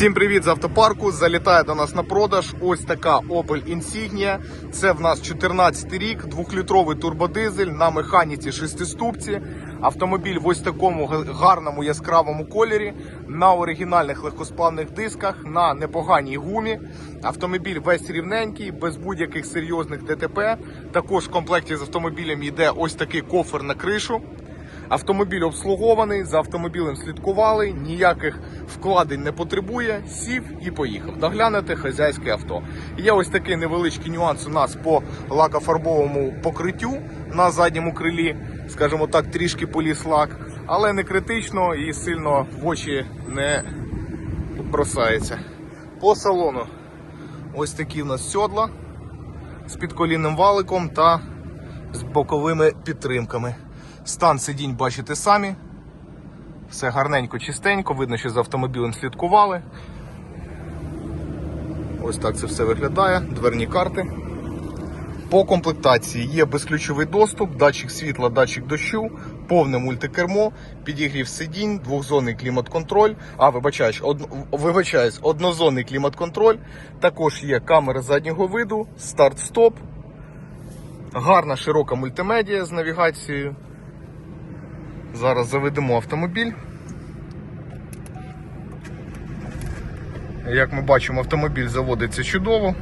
Всім привіт з автопарку. Залітає до нас на продаж. Ось така Opel Insignia. Це в нас 14 рік, двохлітровий турбодизель на механіці шестиступці. Автомобіль в ось такому гарному яскравому кольорі, на оригінальних легкосплавних дисках, на непоганій гумі. Автомобіль весь рівненький, без будь-яких серйозних ДТП. Також в комплекті з автомобілем йде ось такий кофер на кришу. Автомобіль обслугований, за автомобілем слідкували, ніяких вкладень не потребує, сів і поїхав. Доглянете хазяйське авто. Є ось такий невеличкий нюанс у нас по лакофарбовому покриттю на задньому крилі, скажімо так, трішки поліз лак, але не критично і сильно в очі не бросається. По салону ось такі в нас сьодла з підколінним валиком та з боковими підтримками. Стан сидінь бачите самі. Все гарненько, чистенько, видно, що з автомобілем слідкували. Ось так це все виглядає. Дверні карти. По комплектації є безключовий доступ, датчик світла, датчик дощу, повне мультикермо, підігрів сидінь, двохзонний клімат-контроль. А, вибачаюсь, од... вибачаюсь, однозонний клімат-контроль. Також є камера заднього виду, старт-стоп. Гарна широка мультимедіа з навігацією. Зараз заведемо автомобіль. Як ми бачимо, автомобіль заводиться чудово.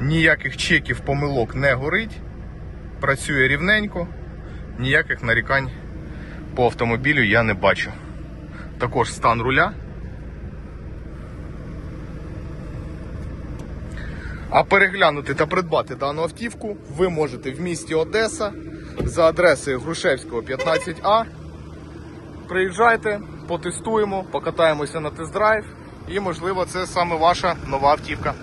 Ніяких чеків помилок не горить. Працює рівненько. Ніяких нарікань по автомобілю я не бачу. Також стан руля. А переглянути та придбати дану автівку ви можете в місті Одеса за адресою Грушевського 15А. Приїжджайте, потестуємо, покатаємося на тест-драйв і, можливо, це саме ваша нова автівка.